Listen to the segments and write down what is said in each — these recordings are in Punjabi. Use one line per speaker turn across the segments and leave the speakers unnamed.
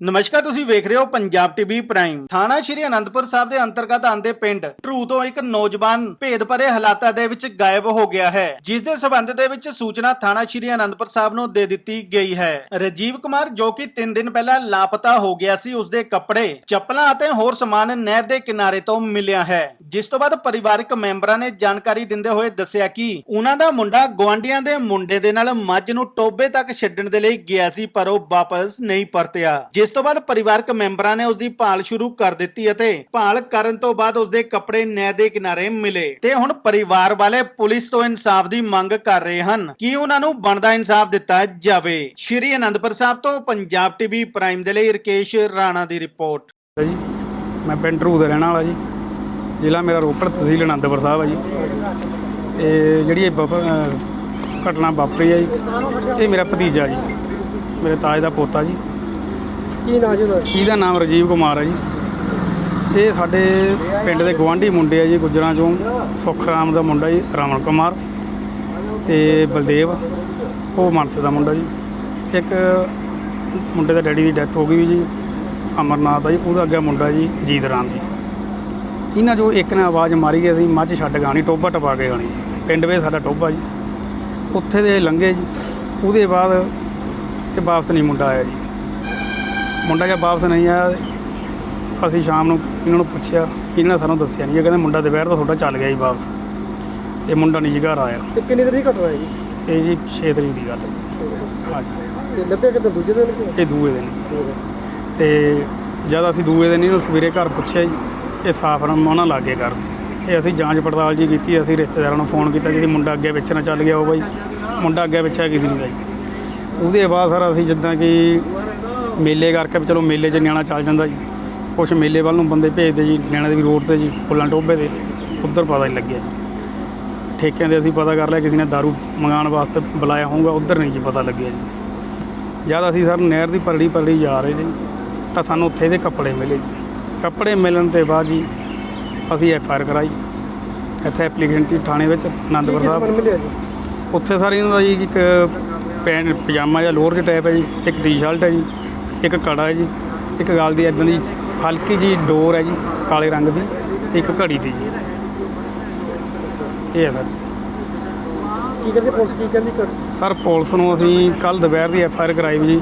ਨਮਸਕਾਰ, ਤੁਸੀਂ ਵੇਖ ਰਹੇ ਹੋ ਪੰਜਾਬ ਟੀਵੀ ਪ੍ਰਾਈਮ। ਥਾਣਾ ਸ਼੍ਰੀ ਅਨੰਦਪੁਰ ਸਾਹਿਬ ਦੇ ਅੰਤਰਗਤ ਆਂਦੇ ਪਿੰਡ ਟਰੂ ਤੋਂ ਇੱਕ ਨੌਜਵਾਨ ਭੇਦ ਭਰੇ ਹਾਲਾਤਾਂ ਦੇ ਵਿੱਚ ਗਾਇਬ ਹੋ ਗਿਆ ਹੈ, ਜਿਸ ਦੇ ਸਬੰਧ ਦੇ ਵਿੱਚ ਸੂਚਨਾ ਥਾਣਾ ਸ਼੍ਰੀ ਅਨੰਦਪੁਰ ਸਾਹਿਬ ਨੂੰ ਦੇ ਦਿੱਤੀ ਗਈ ਹੈ। ਰਜੀਵ ਕੁਮਾਰ, ਜੋ ਕਿ 3 ਦਿਨ ਪਹਿਲਾਂ ਲਾਪਤਾ ਹੋ ਗਿਆ ਸੀ, ਉਸ ਦੇ ਕੱਪੜੇ, ਚੱਪਲਾਂ ਅਤੇ ਹੋਰ ਸਮਾਨ ਨਹਿਰ ਦੇ ਕਿਨਾਰੇ ਤੋਂ ਮਿਲਿਆ ਹੈ। ਜਿਸ ਤੋਂ ਬਾਅਦ ਪਰਿਵਾਰਕ ਮੈਂਬਰਾਂ ਨੇ ਜਾਣਕਾਰੀ ਦਿੰਦੇ ਹੋਏ ਦੱਸਿਆ ਕਿ ਉਹਨਾਂ ਦਾ ਮੁੰਡਾ ਗਵਾਂਡੀਆਂ ਦੇ ਮੁੰਡੇ ਦੇ ਨਾਲ ਮੱਝ ਨੂੰ ਟੋਬੇ ਤੱਕ ਛੱਡਣ ਦੇ ਲਈ ਗਿਆ ਸੀ, ਪਰ ਉਹ ਵਾਪਸ ਨਹੀਂ ਪਰਤਿਆ, ਜਿਸ ਤੋਂ ਬਾਅਦ ਪਰਿਵਾਰਕ ਮੈਂਬਰਾਂ ਨੇ ਉਸ ਦੀ ਭਾਲ ਸ਼ੁਰੂ ਕਰ ਦਿੱਤੀ ਅਤੇ ਭਾਲ ਕਰਨ ਤੋਂ ਬਾਅਦ ਉਸ ਦੇ ਕੱਪੜੇ ਨਹਿਰ ਦੇ ਕਿਨਾਰੇ ਮਿਲੇ। ਤੇ ਹੁਣ ਪਰਿਵਾਰ ਵਾਲੇ ਪੁਲਿਸ ਤੋਂ ਇਨਸਾਫ ਦੀ ਮੰਗ ਕਰ ਰਹੇ ਹਨ। ਕਿ ਉਹਨਾਂ ਨੂੰ ਬਣਦਾ ਇਨਸਾਫ ਦਿੱਤਾ ਜਾਵੇ? ਸ਼੍ਰੀ ਅਨੰਦਪੁਰ ਸਾਹਿਬ ਤੋਂ ਪੰਜਾਬ ਟੀਵੀ ਪ੍ਰਾਈਮ ਦੇ ਲਈ ਰਕੇਸ਼ ਰਾਣਾ ਦੀ ਰਿਪੋਰਟ।
ਜੀ, ਮੈਂ ਪਿੰਡ ਰੂ ਦਾ ਰਹਿਣ ਵਾਲਾ ਜੀ। ਜ਼ਿਲ੍ਹਾ ਮੇਰਾ ਰੋਪੜ ਤਹਿਸੀਲ ਅਨੰਦਪੁਰ ਸਾਹਿਬ ਹੈ ਜੀ। ਤੇ ਜਿਹੜੀ ਇਹ ਘਟਨਾ ਵਾਪਰੀ ਹੈ ਜੀ, ਇਹ ਮੇਰਾ ਭਤੀਜਾ ਜੀ, ਮੇਰੇ ਤਾਜ ਦਾ ਪੋਤਾ ਜੀ।
ਕੀ ਨਾਂ ਜੀ ਉਹਦਾ?
ਇਹਦਾ ਨਾਮ ਰਾਜੀਵ ਕੁਮਾਰ ਹੈ ਜੀ। ਇਹ ਸਾਡੇ ਪਿੰਡ ਦੇ ਗਵਾਂਢੀ ਮੁੰਡੇ ਆ ਜੀ, ਗੁੱਜਰਾਂ ਚੋਂ। ਸੁਖਰਾਮ ਦਾ ਮੁੰਡਾ ਜੀ ਰਮਨ ਕੁਮਾਰ ਤੇ ਬਲਦੇਵ, ਉਹ ਮਾਨਸੇ ਦਾ ਮੁੰਡਾ ਜੀ। ਇੱਕ ਮੁੰਡੇ ਦਾ ਡੈਡੀ ਦੀ ਡੈਥ ਹੋ ਗਈ ਜੀ, ਅਮਰਨਾਥ ਦਾ ਜੀ, ਉਹਦਾ ਅੱਗੇ ਮੁੰਡਾ ਜੀ, ਜੀਤ ਰਾਮ ਜੀ। ਇਹਨਾਂ ਜੋ ਇੱਕ ਨੇ ਆਵਾਜ਼ ਮਾਰੀ ਗਈ ਅਸੀਂ ਮੱਝ ਛੱਡ ਗਾਣੀ ਟੋਬਾ ਟਪਾ ਕੇ ਗਾਣੀ। ਪਿੰਡ ਵਿੱਚ ਸਾਡਾ ਟੋਬਾ ਜੀ। ਉੱਥੇ ਦੇ ਲੰਘੇ ਜੀ, ਉਹਦੇ ਬਾਅਦ ਇਹ ਵਾਪਸ ਨਹੀਂ ਮੁੰਡਾ ਆਇਆ ਜੀ। ਮੁੰਡਾ ਜਦ ਵਾਪਸ ਨਹੀਂ ਆਇਆ। ਅਸੀਂ ਸ਼ਾਮ ਨੂੰ ਇਹਨਾਂ ਨੂੰ ਪੁੱਛਿਆ ਇਹਨਾਂ ਨੇ ਸਾਨੂੰ ਦੱਸਿਆ ਨਹੀਂ। ਇਹ ਕਹਿੰਦੇ ਮੁੰਡਾ ਦੁਪਹਿਰ ਦਾ ਤੁਹਾਡਾ ਚੱਲ ਗਿਆ ਜੀ ਵਾਪਸ। ਤੇ ਮੁੰਡਾ ਨਹੀਂ ਜੀ ਘਰ ਆਇਆ।
ਤੇ ਕਿੰਨੀ ਤਰੀਕ ਘਟਨਾ ਹੈ ਜੀ?
ਇਹ ਜੀ 6 ਤਰੀਕ ਦੀ ਗੱਲ ਹੈ। ਹਾਂਜੀ।
ਤੇ ਲੱਭਿਆ ਕਿਤੇ ਦੂਜੇ ਦਿਨ ਕਿ
ਇਹ ਦੂਏ ਦਿਨ। ਤੇ ਜਦ ਅਸੀਂ ਦੂਏ ਦਿਨ ਇਹਨੂੰ ਸਵੇਰੇ ਘਰ ਪੁੱਛਿਆ ਜੀ ਇਹ ਸਾਫ਼ ਨਾ ਉਹਨਾਂ ਲੱਗੇ ਕਰ ਇਹ ਅਸੀਂ ਜਾਂਚ ਪੜਤਾਲ ਜੀ ਕੀਤੀ ਅਸੀਂ ਰਿਸ਼ਤੇਦਾਰਾਂ ਨੂੰ ਫੋਨ ਕੀਤਾ ਜਿਹੜੀ ਮੁੰਡਾ ਅੱਗੇ ਵਿੱਚ ਨਾ ਚੱਲ ਗਿਆ ਉਹ ਬਾਈ। ਮੁੰਡਾ ਅੱਗੇ ਹੈ ਕਿਸੇ ਨਹੀਂ ਦਾ ਜੀ ਉਹਦੇ ਬਾਅਦ ਸਰ ਅਸੀਂ ਜਿੱਦਾਂ ਕਿ ਮੇਲੇ ਕਰਕੇ ਵੀ ਚਲੋ ਮੇਲੇ 'ਚ ਨਿਆਣਾ ਚੱਲ ਜਾਂਦਾ ਜੀ। ਕੁਛ ਮੇਲੇ ਵੱਲ ਨੂੰ ਬੰਦੇ ਭੇਜਦੇ ਜੀ ਨਿਆਣੇ ਦੇ ਵੀ ਰੋਡ ਤੇ ਜੀ ਫੁੱਲਾਂ ਟੋਬੇ ਦੇ ਉੱਧਰ ਪਤਾ ਨਹੀਂ ਲੱਗਿਆ ਜੀ। ਠੇਕਿਆਂ ਦੇ ਅਸੀਂ ਪਤਾ ਕਰ ਲਿਆ ਕਿਸੇ ਨੇ ਦਾਰੂ ਮੰਗਾਉਣ ਵਾਸਤੇ ਬੁਲਾਇਆ ਹੋਊਗਾ ਉੱਧਰ ਨਹੀਂ ਜੀ ਪਤਾ ਲੱਗਿਆ ਜੀ। ਜਦ ਅਸੀਂ ਸਰ ਨਹਿਰ ਦੀ ਪਰੜੀ ਪਰੜੀ ਜਾ ਰਹੇ ਜੀ ਤਾਂ ਸਾਨੂੰ ਉੱਥੇ ਇਹਦੇ ਕੱਪੜੇ ਮਿਲੇ ਜੀ। ਕੱਪੜੇ ਮਿਲਣ ਤੇ ਬਾਅਦ ਜੀ ਅਸੀਂ ਐਫ ਆਰ ਕਰਾਈ। ਇੱਥੇ ਐਪਲੀਕੇਸ਼ਨ ਦੀ ਥਾਣੇ ਵਿੱਚ ਆਨੰਦਪੁਰ
ਸਮਾਨ
ਸਾਹਿਬ ਉੱਥੇ ਸਰ ਇਹਨਾਂ ਦਾ ਜੀ ਇੱਕ ਪੈਂਟ ਪਜਾਮਾ ਜਾਂ ਲੋਅਰ ਚ ਟਾਈਪ ਹੈ ਜੀ ਇੱਕ ਟੀ-ਸ਼ਰਟ ਹੈ ਜੀ। ਇੱਕ ਕੜਾ ਹੈ ਜੀ ਇੱਕ ਗਾਲ ਦੀ ਇਦਾਂ ਦੀ ਹਲਕੀ ਜੀ ਡੋਰ ਹੈ ਜੀ ਕਾਲੇ ਰੰਗ ਦੀ ਤੇ ਇੱਕ ਘੜੀ ਦੀ ਜੀ। ਇਹ ਹੈ ਸਰ।
ਕੀ ਕਹਿੰਦੀ ਪੁਲਿਸ ਕੀ ਕਹਿੰਦੀ ਕਰ
ਸਰ ਪੁਲਿਸ ਨੂੰ ਅਸੀਂ ਕੱਲ ਦੁਪਹਿਰ ਦੀ ਐਫ ਆਈ ਆਰ ਕਰਾਈ ਵੀ ਜੀ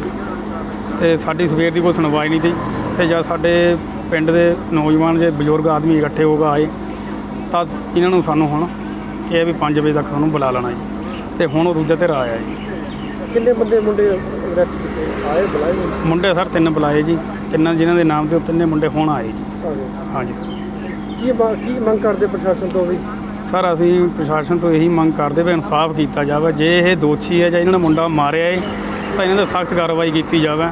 ਤੇ ਸਾਡੀ ਸਵੇਰ ਦੀ ਕੋਈ ਸੁਣਵਾਈ ਨਹੀਂ ਸੀ ਤੇ ਜਦ ਸਾਡੇ ਪਿੰਡ ਦੇ ਨੌਜਵਾਨ ਜੇ ਬਜ਼ੁਰਗ ਆਦਮੀ ਇਕੱਠੇ ਹੋ ਕੇ ਆਏ ਤਾਂ ਇਹਨਾਂ ਨੂੰ ਸਾਨੂੰ ਹੁਣ ਕਿਹਾ ਵੀ 5 ਵਜੇ ਤੱਕ ਤੁਹਾਨੂੰ ਬੁਲਾ ਲੈਣਾ ਜੀ। ਤੇ ਹੁਣ ਉਹ ਦੂਜਾ ਧਿਰ ਆਇਆ ਜੀ।
ਕਿੰਨੇ ਬੰਦੇ ਮੁੰਡੇ ਅਰੈਸਟ ਕੀਤੇ ਆਏ ਬੁਲਾਏ ਹੋਏ?
ਮੁੰਡੇ ਸਰ ਤਿੰਨ ਬੁਲਾਏ ਜੀ। ਤਿੰਨਾਂ ਜਿਨ੍ਹਾਂ ਦੇ ਨਾਮ ਤੇ ਉਹ ਤਿੰਨੇ ਮੁੰਡੇ ਹੁਣ ਆਏ ਜੀ।
ਆ ਗਏ।
ਹਾਂਜੀ ਸਰ।
ਕੀ ਕੀ ਮੰਗ ਕਰਦੇ ਪ੍ਰਸ਼ਾਸਨ ਤੋਂ ਵੀ?
ਸਰ ਅਸੀਂ ਪ੍ਰਸ਼ਾਸਨ ਤੋਂ ਇਹੀ ਮੰਗ ਕਰਦੇ ਵੀ ਇਨਸਾਫ ਕੀਤਾ ਜਾਵੇ। ਜੇ ਇਹ ਦੋਸ਼ੀ ਹੈ ਜਾਂ ਇਹਨਾਂ ਨੇ ਮੁੰਡਾ ਮਾਰਿਆ ਹੈ ਤਾਂ ਇਹਨਾਂ ਦੇ ਸਖਤ ਕਾਰਵਾਈ ਕੀਤੀ ਜਾਵੇ।